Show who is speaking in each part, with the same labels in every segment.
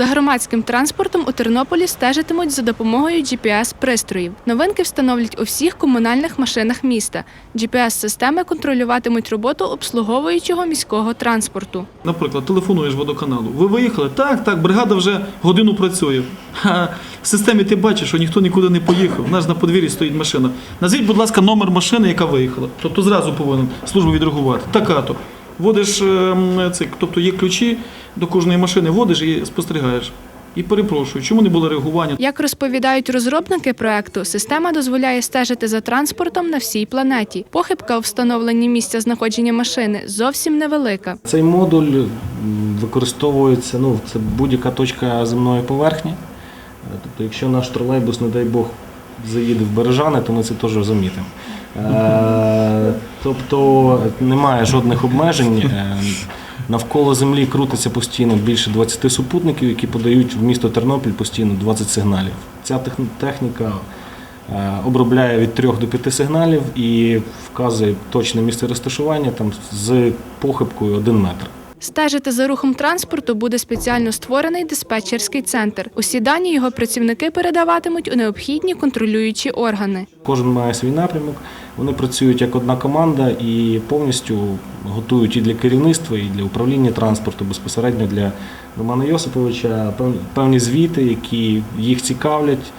Speaker 1: За громадським транспортом у Тернополі стежитимуть за допомогою GPS-пристроїв. Новинки встановлять у всіх комунальних машинах міста. GPS-системи контролюватимуть роботу обслуговуючого міського транспорту.
Speaker 2: Наприклад, телефонуєш водоканалу. Ви виїхали? Так, так, бригада вже годину працює. А в системі ти бачиш, що ніхто нікуди не поїхав. У нас на подвір'ї стоїть машина. Назвіть, будь ласка, номер машини, яка виїхала. Тобто зразу повинен служба відреагувати. Така-то. Вводиш ем, цей, тобто є ключі до кожної машини, вводиш і спостерігаєш. І перепрошую, чому не було реагування?
Speaker 1: Як розповідають розробники проекту, система дозволяє стежити за транспортом на всій планеті. Похибка у встановленні місця знаходження машини зовсім невелика.
Speaker 3: Цей модуль використовується, ну, це будь-яка точка земної поверхні. Е, Тобто, якщо наш тролейбус, не дай Бог, заїде в Бережани, то ми це теж замітимо. Е, Тобто немає жодних обмежень. Е, Навколо землі крутиться постійно більше 20 супутників, які подають в місто Тернопіль постійно 20 сигналів. Ця техніка е, обробляє від 3 до 5 сигналів і вказує точне місце розташування там, з похибкою 1 метр.
Speaker 1: Стежити за рухом транспорту буде спеціально створений диспетчерський центр. Усі дані його працівники передаватимуть у необхідні контролюючі органи.
Speaker 3: Кожен має свій напрямок, вони працюють як одна команда і повністю готують і для керівництва, і для управління транспорту, безпосередньо для Романа Йосиповича певні звіти, які їх цікавлять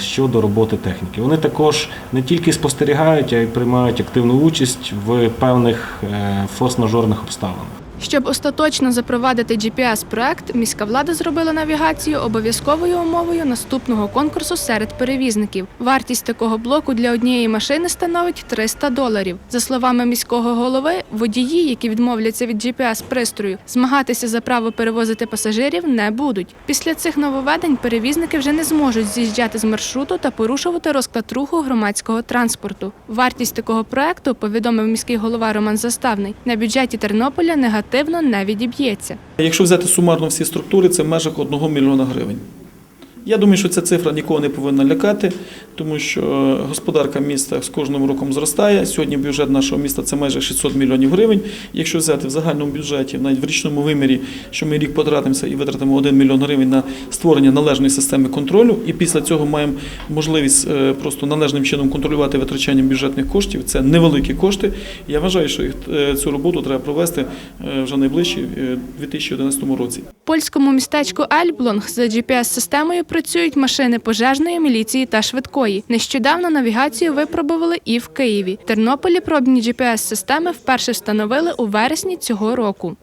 Speaker 3: щодо роботи техніки. Вони також не тільки спостерігають, а й приймають активну участь в певних е, форс-мажорних обставинах.
Speaker 1: Щоб остаточно запровадити GPS-проект, міська влада зробила навігацію обов'язковою умовою наступного конкурсу серед перевізників. Вартість такого блоку для однієї машини становить 300 доларів. За словами міського голови, водії, які відмовляться від GPS-пристрою, змагатися за право перевозити пасажирів не будуть. Після цих нововведень перевізники вже не зможуть з'їжджати з маршруту та порушувати розклад руху громадського транспорту. Вартість такого проекту, повідомив міський голова Роман Заставний, на бюджеті Тернополя негативно не відіб'ється.
Speaker 2: Якщо взяти сумарно всі структури, це в межах 1 мільйона гривень. Я думаю, що ця цифра нікого не повинна лякати, тому що е, господарка міста з кожним роком зростає. Сьогодні бюджет нашого міста це майже 600 мільйонів гривень. Якщо взяти в загальному бюджеті, навіть в річному вимірі, що ми рік потратимося і витратимо 1 мільйон гривень на створення належної системи контролю, і після цього маємо можливість е, просто належним чином контролювати витрачання бюджетних коштів. Це невеликі кошти. Я вважаю, що їх, е, цю роботу треба провести вже найближчі е, 2011 році.
Speaker 1: Польському містечку Ельблонг за GPS-системою працюють машини пожежної, міліції та швидкої. Нещодавно навігацію випробували і в Києві. В Тернополі пробні GPS-системи вперше встановили у вересні цього року.